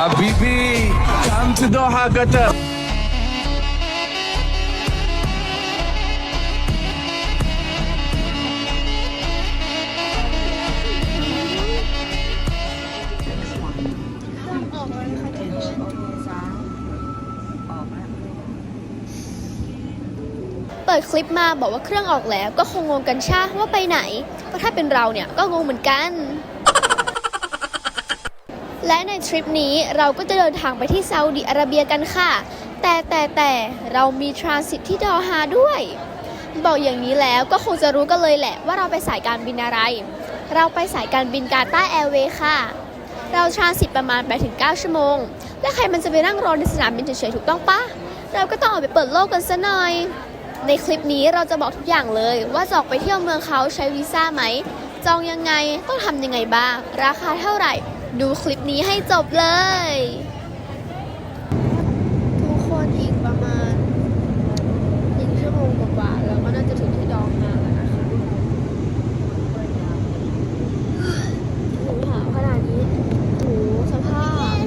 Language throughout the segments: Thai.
Habibi, come to Doha, Qatar. เปิดคลิปมาบอกว่าเครื่องออกแล้วก็คงงงกันช่าว่าไปไหนเพราะถ้าเป็นเราเนี่ยก็งงเหมือนกัน และในทริปนี้เราก็จะเดินทางไปที่ซาอุดิอาระเบียกันค่ะ แต่แต่แต่เรามีทรานสิตที่ดอฮาด้วย บอกอย่างนี้แล้วก็คงจะรู้กันเลยแหละว่าเราไปสายการบินอะไร เราไปสายการบินกาตาร์แอร์เวย์ค่ะ เราทรานสิตประมาณไปถึง 9 ชั่วโมง และใครมันจะไปนั่งรอในสนามบินเฉยๆถูกต้องปะเราก็ต้องออกไปเปิดโลกกันซะหน่อย ในคลิปนี้เราจะบอกทุกอย่างเลย ว่าจะออกไปเที่ยวเมืองเขาใช้วีซ่าไหม จองยังไงต้องทำยังไงบ้าง ราคาเท่าไหร่ ดูคลิปนี้ให้จบเลย ทุกคนอีกประมาณหนึ่งชั่วโมงกว่าๆเราก็น่าจะถึงที่ดองมาแล้วนะคะหนูหาวขนาดนี้หนูสภาพ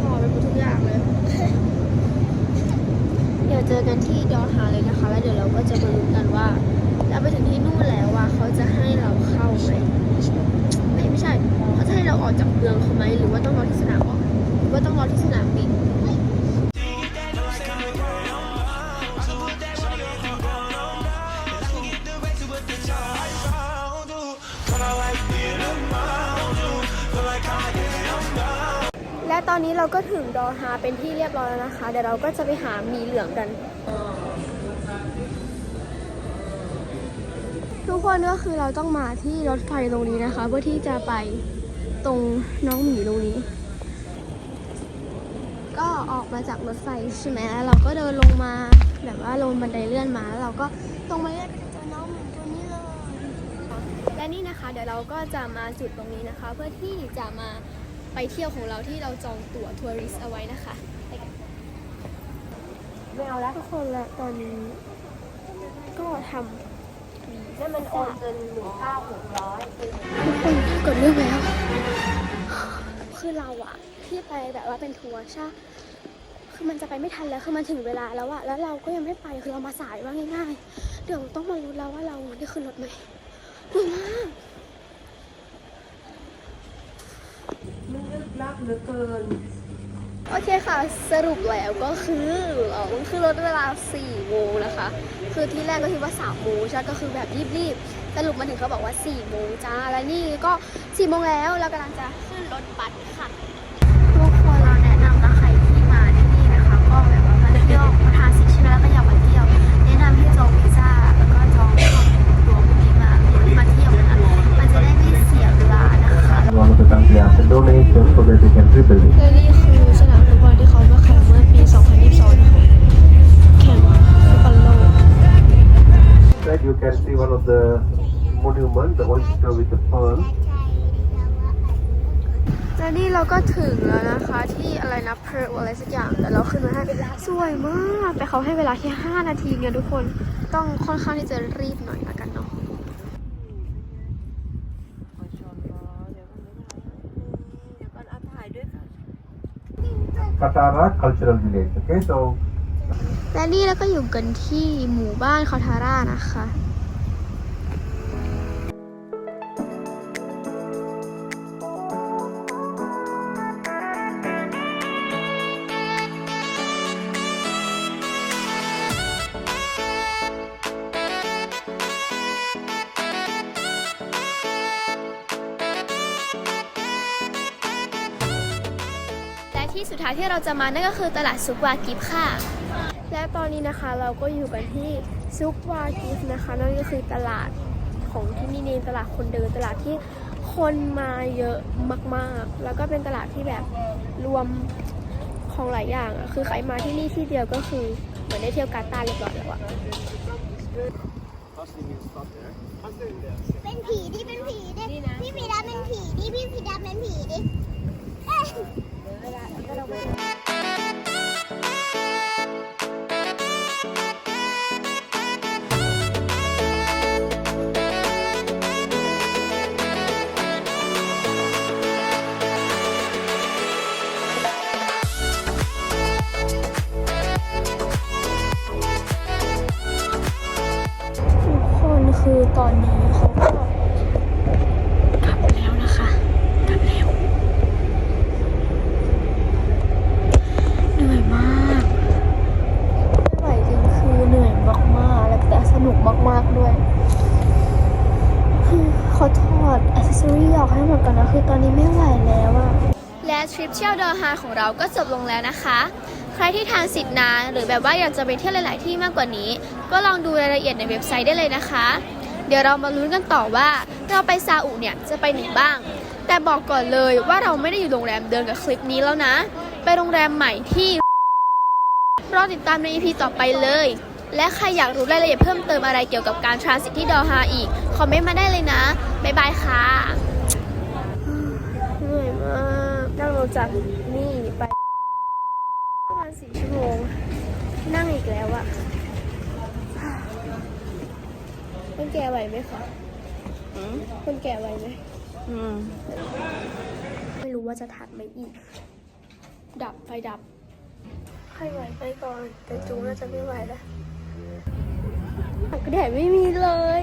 หอไปหมดทุกอย่างเลย เดี๋ยวเจอกันที่ดอฮาเลยนะคะ แล้วเดี๋ยวเราก็จะมาลุ้นกันว่าเราไปถึงที่นู่นแล้วว่าเขาจะให้เราเข้าไหมไม่ไม่ใช่ เขาจะให้ เราออกจากเมืองเขาไหมหรือว่าต้องรอที่สนามหรือว่าต้องรอที่สนามบินและตอนนี้เราก็ถึงดอฮาเป็นที่เรียบร้อยแล้วนะคะ เดี๋ยวเราก็จะไปหามีเหลืองกัน ทุกคนก็คือเราต้องมาที่รถไฟตรงนี้นะคะ เพื่อที่จะไป ตรงน้องหมีตรงนี้ ก็ออกมาจากรถไฟใช่ไหมแล้วเราก็เดินลงมาแบบว่าลงบันไดเลื่อนมาแล้วเราก็ตรงมาเลื่อนไปเจอน้องหมีตัวนี้เลย และนี่นะคะ เดี๋ยวเราก็จะมาจุดตรงนี้นะคะ เพื่อที่จะมาไปเที่ยวของเราที่เราจองตั๋วทัวริสเอาไว้นะคะไปกันไม่เอาแล้วทุกคนละตอนนี้ก็ทำ นั่นมันโอนเงินหมื่นเก้าหกร้อยทุกคนกดเรื่องแล้ว คือเราอะที่ไปแบบว่าเป็นทัวร์ใช่ คือมันจะไปไม่ทันแล้ว คือมันถึงเวลาแล้วอะแล้วเราก็ยังไม่ไป คือเรามาสายว่าง่าย ๆ เดี๋ยวต้องมารู้แล้วว่าเราได้ขึ้นรถไหมกลัวมากมันลึกลับเหลือเกิน โอเคค่ะ สรุปแล้วก็คือเราคือรถเวลา4โมงนะคะ คือที่แรกก็คิดว่า3โมงใช่ก็คือแบบรีบๆ สรุปมาถึงเขาบอกว่า4โมงจ้า แล้วนี่ก็4โมงแล้วเรากำลังจะขึ้นรถบัสค่ะ monument, the oyster with the pearl. และนี่เราก็ถึงแล้วนะคะที่อะไรนะเพร์อะไรสักอย่างแต่เราขึ้นมาให้สวยมากแต่เขาให้เวลาแค่ 5 นาทีไงทุกคนต้องค่อนข้างที่จะรีบหน่อยละกันเนาะ Katara Cultural Village. Okay, so และนี่เราก็อยู่กันที่หมู่บ้านคาทาร่านะคะ ที่สุดท้ายที่เราจะมานั่นก็คือตลาดซุกวากิฟค่ะ และตอนนี้นะคะเราก็อยู่กันที่ซุกวากิฟนะคะ นั่นก็คือตลาดของที่นี่เองตลาดคนเดินตลาดที่คนมาเยอะมากๆ แล้วก็เป็นตลาดที่แบบรวมของหลายอย่างอะคือใครมาที่นี่ที่เดียวก็คือเหมือนได้เที่ยวกาตาร์เรียบร้อยแล้วอะเป็นผีดิเป็นผีดิพี่ผีดำเป็นผีดิพี่ผีดำเป็นผีดิ ตอนนี้เขาก็กลับแล้วนะคะ กลับแล้ว เหนื่อยมาก ไม่ไหวจริงคือเหนื่อยมากๆ แล้วแต่สนุกมากๆด้วยเขาถอดอ c เซสซอรี่ออกให้หมดก่อนนะ คือตอนนี้ไม่ไหวแล้วอะและทริปเที่ยวดอฮาของเราก็จบลงแล้วนะคะ ใครที่ทานสิทธิ์นานหรือแบบว่าอยากจะไปเที่ยวหลาย ๆ ที่มากกว่านี้ ก็ลองดูรายละเอียดในเว็บไซต์ได้เลยนะคะ ดี๋ยวเรามาลุ้นกันต่อว่าเราไปซาอุเนี่ยจะไปไหนบ้าง แต่บอกก่อนเลยว่าเราไม่ได้อยู่โรงแรมเดิมกับคลิปนี้แล้วนะ ไปโรงแรมใหม่ที่รอติดตามใน EP ต่อไปเลย และใครอยากรู้รายละเอียดเพิ่มเติมอะไรเกี่ยวกับการทรานสิตที่ดอฮาอีก คอมเมนต์มาได้เลยนะ บ๊ายบายค่ะเหนื่อยมากนั่งรถจากนี่ไปประมาณสี่ชั่วโมง นั่งอีกแล้วอะ คนแก่ไหวไหมคะคนแก่ไหวไหมไม่รู้ว่าจะทันไหมอีก ดับไฟดับใครไหวไปก่อน แต่จูน่าจะไม่ไหวแล้วแดดไม่มีเลย